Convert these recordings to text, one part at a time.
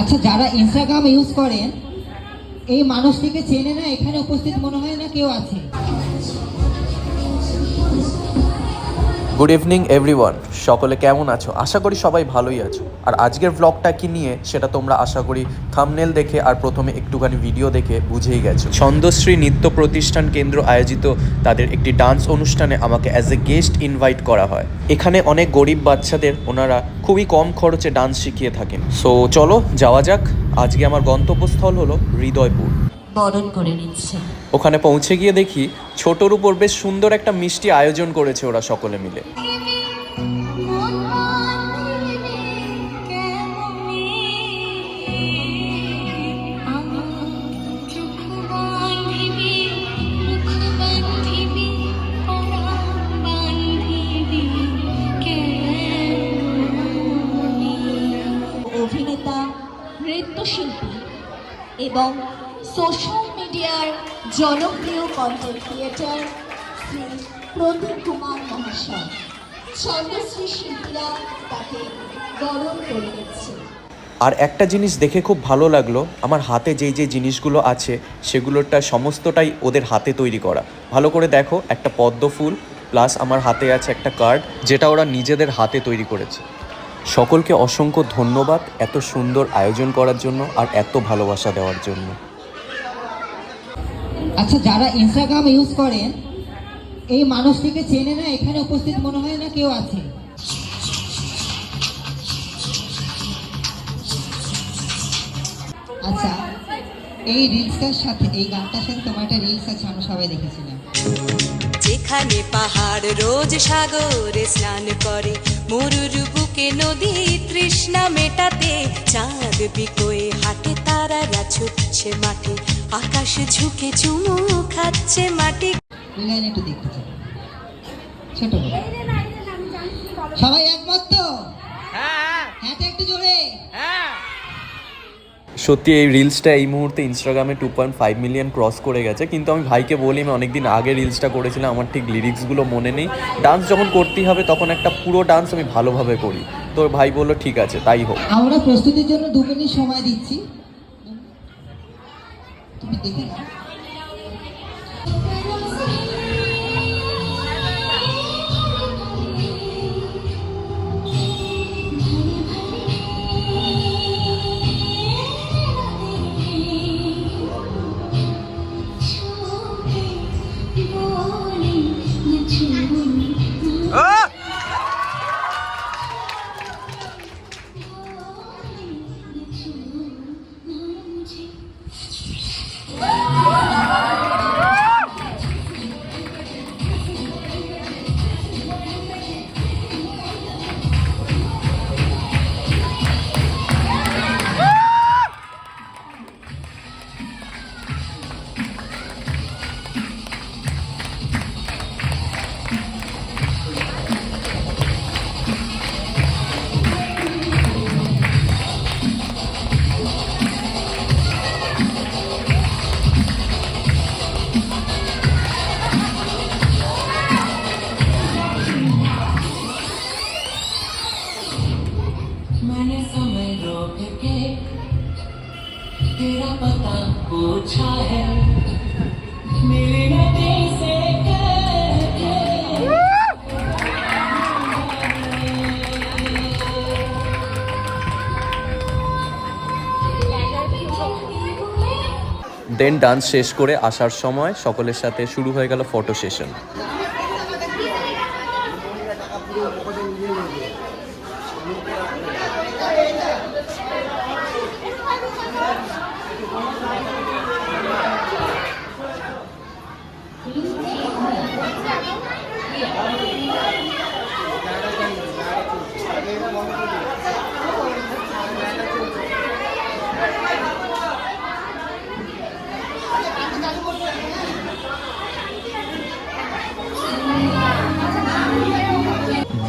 আচ্ছা যারা Instagram use করেন, এই মানুষটিকে চেনে না, এখানে উপস্থিত মনে হয় না কেউ আছে। গুড ইভিনিং এভরিওয়ান সকলে কেমন আছো? আশা করি সবাই ভালোই আছো। আর আজকের ব্লগটা কি নিয়ে সেটা তোমরা আশা করি থামনেল দেখে আর প্রথমে একটুখানি ভিডিও দেখে বুঝেই গেছো। ছন্দশ্রী নৃত্য প্রতিষ্ঠান কেন্দ্র আয়োজিত তাদের একটি ডান্স অনুষ্ঠানে আমাকে অ্যাজ এ গেস্ট ইনভাইট করা হয়। এখানে অনেক গরিব বাচ্চাদের ওনারা খুবই কম খরচে ডান্স শিখিয়ে থাকেন। সো চলো যাওয়া যাক। আজকে আমার গন্তব্যস্থল হলো হৃদয়পুর। বরণ করে নিচ্ছে। ওখানে পৌঁছে গিয়ে দেখি ছোটোর উপর বেশ সুন্দর একটা মিষ্টি আয়োজন করেছে ওরা সকলে মিলে। এবং সোশ্যাল মিডিয়ার জনপ্রিয় কন্টেন্ট ক্রিয়েটর শ্রী প্রদীপ কুমার মহাশয়। ছন্দশ্রী শিল্পীরা তাকে বরণ করে আর একটা জিনিস দেখে খুব ভালো লাগল, আমার হাতে যেই যে জিনিসগুলো আছে সেগুলোরটা সমস্তটাই ওদের হাতে তৈরি করা। ভালো করে দেখো, একটা পদ্ম ফুল প্লাস আমার হাতে আছে একটা কার্ড যেটা ওরা নিজেদের হাতে তৈরি করেছে। সকলকে অসংখ্য ধন্যবাদ এত সুন্দর আয়োজন করার জন্য আর এত ভালোবাসা দেওয়ার জন্য। আচ্ছা যারা ইনস্টাগ্রাম ইউজ করেন, এই মানুষটিকে চেনে না, এখানে উপস্থিত মনে হয় না কেউ আছে। আচ্ছা এই রিলসটার সাথে, এই গানটার সাথে তোমার একটা রিলস আছে, আমরা সবাই দেখেছিলাম। যেখানে পাহাড় রোজ সাগরে স্নান করে মরুর বুকে নদী তৃষ্ণা মেটাতে চাঁদ বিকোয়ে হাটে তারারা ছুটছে মাঠে আকাশ ঝুঁকে চুমু খাচ্ছে মাটি। একটু দেখতে চাই। ছোট সবাই একমত তো? হ্যাঁ তো একটু জোরে। সত্যি এই রিলসটা এই মুহূর্তে ইনস্টাগ্রামে two point five million cross করে গেছে। কিন্তু আমি ভাইকে বলি, আমি অনেকদিন আগে রিলসটা করেছিলাম, আমার ঠিক লিরিক্সগুলো মনে নেই। ডান্স যখন করতেই হবে, তখন একটা পুরো ডান্স আমি ভালোভাবে করি। তো ভাই বলল, ঠিক আছে, তাই হোক। আমরা প্রস্তুতির জন্য দু মিনিট সময় দিচ্ছি। তুমি দেখে দেন ডান্স শেষ করে আসার সময় সকলের সাথে শুরু হয়ে গেল ফটো সেশন।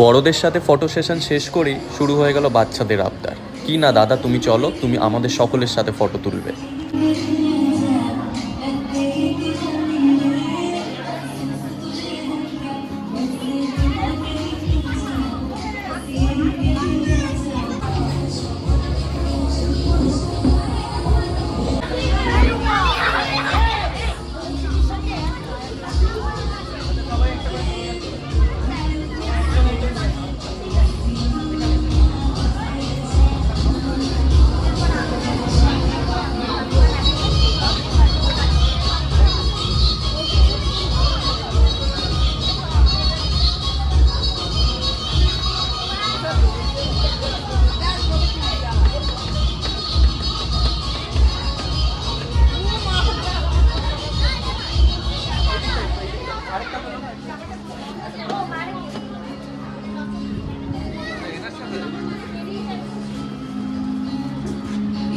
বড়দের সাথে ফটো সেশন শেষ করেই শুরু হয়ে গেল বাচ্চাদের আবদার। কি না, দাদা, তুমি চলো, তুমি আমাদের সকলের সাথে ফটো তুলবে।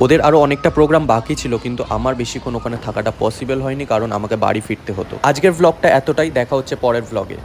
ওদের আরও অনেকটা প্রোগ্রাম বাকি ছিল, কিন্তু আমার বেশিক্ষণ ওখানে থাকাটা পসিবল হয়নি, কারণ আমাকে বাড়ি ফিরতে হতো। আজকের ভ্লগটা এতটাই, দেখা হচ্ছে পরের ভ্লগে